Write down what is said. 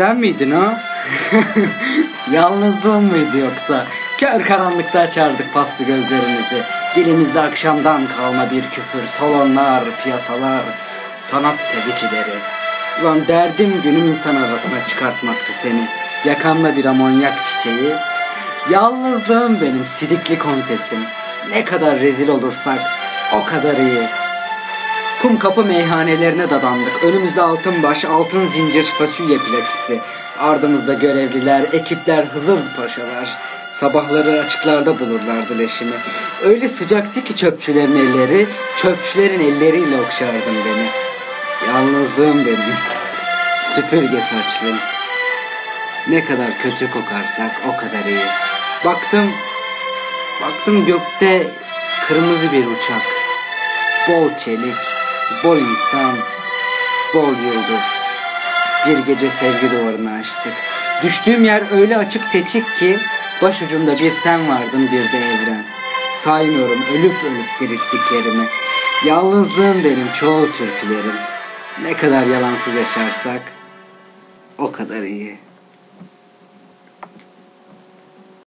sen miydin o? Yalnızlığın mıydı yoksa? Kör karanlıkta açardık paslı gözlerimizi. Dilimizde akşamdan kalma bir küfür, salonlar, piyasalar, sanat sevicileri. Ulan derdim günüm insan arasına çıkartmaktı seni. Yakanla bir amonyak çiçeği. Yalnızlığım benim sidikli kontesim. Ne kadar rezil olursak o kadar iyi. Kum kapı meyhanelerine dadandık. Önümüzde altın baş, altın zincir, fasulye plakisi. Ardımızda görevliler, ekipler, Hızır paşalar. Sabahları açıklarda bulurlardı leşimi. Öyle sıcaktı ki çöpçülerin elleri, çöpçülerin elleriyle okşardım beni. Yalnızlığım benim. Süpürge saçlı. Ne kadar kötü kokarsak o kadar iyi. Baktım, baktım gökte kırmızı bir uçak. Bol çelik, bol insan, bol yıldız. Bir gece sevgi duvarını açtık. Düştüğüm yer öyle açık seçik ki başucumda bir sen vardın bir de evren. Saymıyorum ölüp ölüp dirilttiklerimi. Yalnızlığım benim çoğu türkülerim. Ne kadar yalansız yaşarsak o kadar iyi.